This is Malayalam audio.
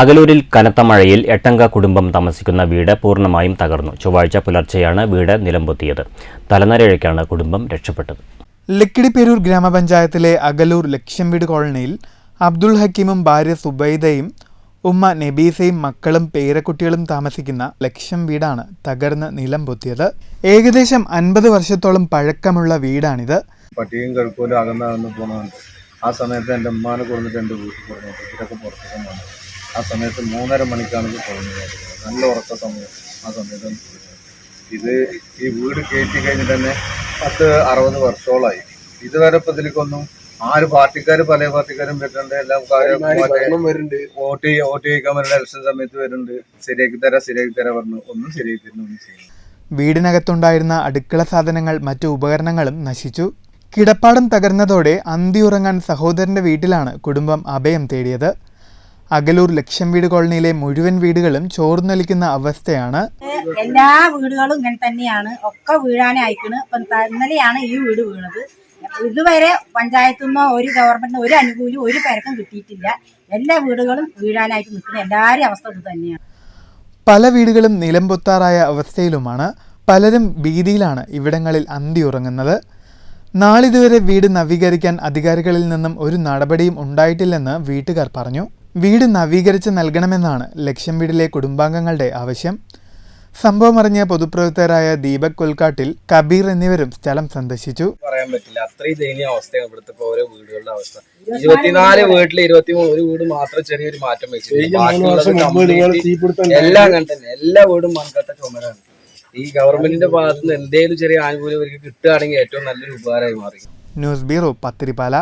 അകലൂരിൽ കനത്ത മഴയിൽ എട്ടംഗ കുടുംബം താമസിക്കുന്ന വീട് പൂർണമായും തകർന്നു. ചൊവ്വാഴ്ച പുലർച്ചെയാണ് വീട് നിലംപൊത്തിയത്. തലനരഴയ്ക്കാണ് കുടുംബം രക്ഷപ്പെട്ടത്. ലക്കിടിപ്പേരൂർ ഗ്രാമപഞ്ചായത്തിലെ അകലൂർ ലക്ഷ്യം വീട് കോളനിയിൽ അബ്ദുൾ ഹക്കീമും ഭാര്യ സുബൈദയും ഉമ്മ നബീസയും മക്കളും പേരക്കുട്ടികളും താമസിക്കുന്ന ലക്ഷ്യം വീടാണ് തകർന്ന് നിലം പൊത്തിയത് ഏകദേശം അൻപത് വർഷത്തോളം പഴക്കമുള്ള വീടാണിത്. പട്ടിയും കിഴക്കോലും അകന്നു അകന്ന് ആ സമയത്ത് എന്റെ ഉമ്മാനെ കൊടുത്തിട്ട് എന്റെ വീട്ടിൽ കൊടുത്തു പുറത്തേക്ക് ആ സമയത്ത് മൂന്നര മണിക്കാണ് ഇത് തുടങ്ങിയത് നല്ല ഉറക്ക സമയം ആ സമയത്ത്. ഇത് ഈ വീട് കയറ്റി കഴിഞ്ഞിട്ട് തന്നെ പത്ത് അറുപത് വർഷത്തോളമായി ഇതുവരെ ഇപ്പം ഇതിലേക്കൊന്നും ആര് പാർട്ടിക്കാർ പല പാർട്ടിക്കാരും വരുന്നുണ്ട്. എല്ലാം വരുന്നുണ്ട്. വോട്ട് വോട്ട് ചെയ്യിക്കാൻ വരുന്ന ഇലക്ഷൻ സമയത്ത് വരുന്നുണ്ട്. ശരിയാക്കി തരാം ശരിയാക്കി തരാം പറഞ്ഞു. ഒന്നും ശരിയാക്കി തരുന്നു ഒന്നും ചെയ്യുന്നു വീടിനകത്തുണ്ടായിരുന്ന അടുക്കള സാധനങ്ങൾ മറ്റു ഉപകരണങ്ങളും നശിച്ചു. കിടപ്പാടം തകർന്നതോടെ അന്തിയുറങ്ങാൻ സഹോദരന്റെ വീട്ടിലാണ് കുടുംബം അഭയം തേടിയത്. അകലൂർ ലക്ഷം വീട് കോളനിയിലെ മുഴുവൻ വീടുകളും ചോർന്നൊലിക്കുന്ന അവസ്ഥയാണ്. എല്ലാ വീടുകളും ഇങ്ങനെ തന്നെയാണ്. ഒക്കെ വീഴാനേ അയക്കണ് ഇന്നലെയാണ് ഈ വീട് വീണത്. ഇതുവരെ പഞ്ചായത്തു നിന്നോ ഒരു ഗവൺമെന്റിനോ ഒരു അനുകൂല്യം ഒരു പേർക്കും കിട്ടിയിട്ടില്ല. എല്ലാ വീടുകളും വീഴാനായിട്ട് നിൽക്കുന്ന എല്ലാവരും അവസ്ഥ ഇത് തന്നെയാണ്. പല വീടുകളും നിലംപൊത്താറായ അവസ്ഥയിലുമാണ്. പലരും ഭീതിയിലാണ് ഇവിടങ്ങളിൽ അന്തിയുറങ്ങുന്നത് നാളിതുവരെ വീട് നവീകരിക്കാൻ അധികാരികളിൽ നിന്നും ഒരു നടപടിയും ഉണ്ടായിട്ടില്ലെന്ന് വീട്ടുകാർ പറഞ്ഞു. വീട് നവീകരിച്ച് നൽകണമെന്നാണ് ലക്ഷം വീടിലെ കുടുംബാംഗങ്ങളുടെ ആവശ്യം. സംഭവം അറിഞ്ഞ പൊതുപ്രവർത്തകരായ ദീപക് കൊൽക്കാട്ടിൽ കബീർ എന്നിവരും സ്ഥലം സന്ദർശിച്ചു. പറയാൻ പറ്റില്ല. അത്രയും ദയനീയ അവസ്ഥയാണ് ഇവിടുത്തെ ഓരോ വീടുകളുടെ അവസ്ഥ. ഇരുപത്തിനാല് വീട്ടിൽ ഇരുപത്തിമൂന്ന് ഒരു വീട് മാത്രം ചെറിയൊരു മാറ്റം വെച്ചിട്ടുണ്ട്. എല്ലാം അങ്ങനെ തന്നെ. എല്ലാ വീടും മൺകട്ട ചുമരാണ്. ഈ ഗവൺമെന്റിന്റെ ഭാഗത്തുനിന്ന് എന്തെങ്കിലും ചെറിയ ആനുകൂല്യം ഇവർക്ക് കിട്ടുകയാണെങ്കിൽ ഏറ്റവും നല്ലൊരു ഉപകാരമായി മാറി. News bureau Pathirippala.